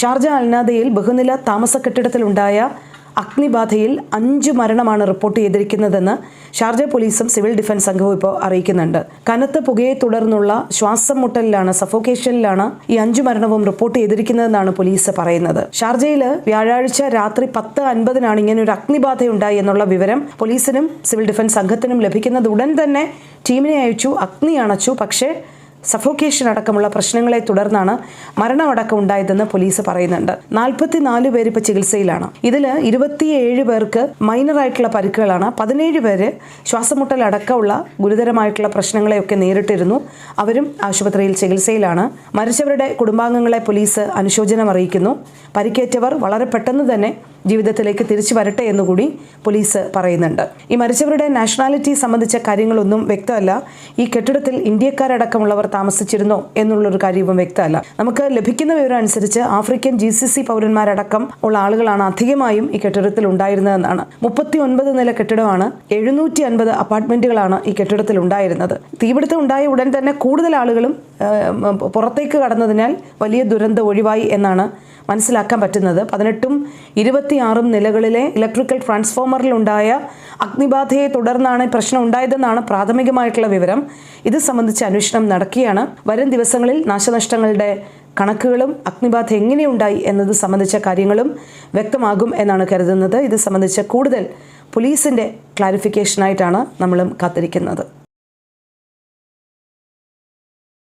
Sharjah അൽനാദയിൽ ബഹുനില താമസ കെട്ടിടത്തിലുണ്ടായ അഗ്നിബാധയിൽ അഞ്ച് മരണമാണ് റിപ്പോർട്ട് ചെയ്തിരിക്കുന്നതെന്ന് ഷാർജ പോലീസും സിവിൽ ഡിഫൻസ് സംഘവും ഇപ്പോൾ അറിയിക്കുന്നുണ്ട്. കനത്ത പുകയെ തുടർന്നുള്ള ശ്വാസം മുട്ടലിലാണ് സഫോക്കേഷനിലാണ് ഈ അഞ്ചു മരണവും റിപ്പോർട്ട് ചെയ്തിരിക്കുന്നതെന്നാണ് പോലീസ് പറയുന്നത്. ഷാർജയിൽ വ്യാഴാഴ്ച രാത്രി പത്ത് അൻപതിനാണ് ഇങ്ങനെ ഒരു അഗ്നിബാധ ഉണ്ടായി എന്നുള്ള വിവരം പോലീസിനും സിവിൽ ഡിഫൻസ് സംഘത്തിനും ലഭിക്കുന്നത് ഉടൻ തന്നെ ടീമിനെ അയച്ചു അഗ്നി അണച്ചു. പക്ഷേ സഫോക്കേഷൻ അടക്കമുള്ള പ്രശ്നങ്ങളെ തുടർന്നാണ് മരണമടക്കം ഉണ്ടായതെന്ന് പോലീസ് പറയുന്നുണ്ട്. നാൽപ്പത്തിനാല് പേര് ഇപ്പോൾ ചികിത്സയിലാണ്. ഇതിൽ ഇരുപത്തിയേഴ് പേർക്ക് മൈനറായിട്ടുള്ള പരിക്കുകളാണ്. പതിനേഴ് പേര് ശ്വാസമുട്ടൽ അടക്കമുള്ള ഗുരുതരമായിട്ടുള്ള പ്രശ്നങ്ങളെയൊക്കെ നേരിട്ടിരുന്നു. അവരും ആശുപത്രിയിൽ ചികിത്സയിലാണ്. മരിച്ചവരുടെ കുടുംബാംഗങ്ങളെ പോലീസ് അനുശോചനം അറിയിക്കുന്നു. പരിക്കേറ്റവർ വളരെ പെട്ടെന്ന് തന്നെ ജീവിതത്തിലേക്ക് തിരിച്ചു വരട്ടെ എന്നുകൂടി പോലീസ് പറയുന്നുണ്ട്. ഈ മരിച്ചവരുടെ നാഷണാലിറ്റി സംബന്ധിച്ച കാര്യങ്ങളൊന്നും വ്യക്തമല്ല. ഈ കെട്ടിടത്തിൽ ഇന്ത്യക്കാരടക്കമുള്ളവർ താമസിച്ചിരുന്നോ എന്നുള്ളൊരു കാര്യവും വ്യക്തമല്ല. നമുക്ക് ലഭിക്കുന്ന വിവരം അനുസരിച്ച് ആഫ്രിക്കൻ ജി സി സി പൗരന്മാരടക്കം ഉള്ള ആളുകളാണ് അധികമായും ഈ കെട്ടിടത്തിൽ ഉണ്ടായിരുന്നതെന്നാണ്. മുപ്പത്തി ഒൻപത് നില കെട്ടിടമാണ് എഴുന്നൂറ്റി അൻപത് അപ്പാർട്ട്മെന്റുകളാണ് ഈ കെട്ടിടത്തിൽ ഉണ്ടായിരുന്നത്. തീപിടുത്തം ഉണ്ടായ ഉടൻ തന്നെ കൂടുതൽ ആളുകളും പുറത്തേക്ക് കടന്നതിനാൽ വലിയ ദുരന്തം ഒഴിവായി എന്നാണ് മനസ്സിലാക്കാൻ പറ്റുന്നത്. പതിനെട്ടും ഇരുപത്തിയാറും നിലകളിലെ ഇലക്ട്രിക്കൽ ട്രാൻസ്ഫോമറിലുണ്ടായ അഗ്നിബാധയെ തുടർന്നാണ് പ്രശ്നം ഉണ്ടായതെന്നാണ് പ്രാഥമികമായിട്ടുള്ള വിവരം. ഇത് സംബന്ധിച്ച് അന്വേഷണം നടക്കുകയാണ്. വരും ദിവസങ്ങളിൽ നാശനഷ്ടങ്ങളുടെ കണക്കുകളും അഗ്നിബാധ എങ്ങനെയുണ്ടായി എന്നത് സംബന്ധിച്ച കാര്യങ്ങളും വ്യക്തമാകും എന്നാണ് കരുതുന്നത്. ഇത് സംബന്ധിച്ച് കൂടുതൽ പോലീസിന്റെ ക്ലാരിഫിക്കേഷനായിട്ടാണ് നമ്മളും കാത്തിരിക്കുന്നത്.